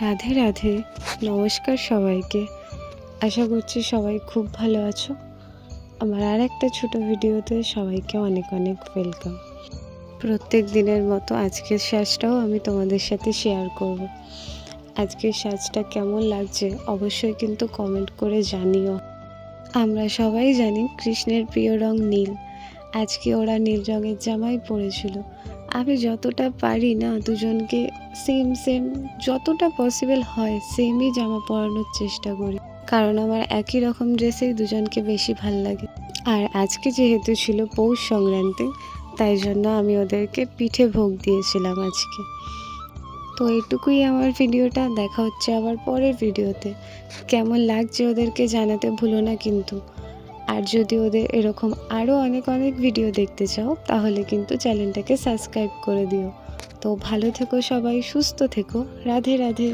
রাধে রাধে। নমস্কার সবাইকে। আশা করছি সবাই খুব ভালো আছো। আমার আর একটা ছোট ভিডিওতে সবাইকে অনেক অনেক ওয়েলকাম প্রত্যেক দিনের মতো আজকের সাজটাও আমি তোমাদের সাথে শেয়ার করব। আজকের সাজটা কেমন লাগছে অবশ্যই কিন্তু কমেন্ট করে জানিও। আমরা সবাই জানি কৃষ্ণের প্রিয় রং নীল। আজকে ওরা নীল রঙের জামাই পরেছিল। আমি যতটা পারি না দুজনকে সেম সেম যতটা পসিবল হয় সেমই জামা পরানোর চেষ্টা করি। কারণ আমার একই রকম ড্রেসেই দুজনকে বেশি ভালো লাগে। আর আজকে যেহেতু ছিল পৌষ সংক্রান্তি, তাই জন্য আমি ওদেরকে পিঠে ভোগ দিয়েছিলাম আজকে। তো এটুকুই আমার ভিডিওটা, দেখা হচ্ছে আবার পরের ভিডিওতে। কেমন লাগছে ওদেরকে জানাতে ভুলো না কিন্তু। আর যদি ওদের এরকম আরও অনেক অনেক ভিডিও দেখতে চাও, তাহলে কিন্তু চ্যানেলটাকে সাবস্ক্রাইব করে দিও। তো ভালো থেকো সবাই, সুস্থ থেকো। রাধে রাধে।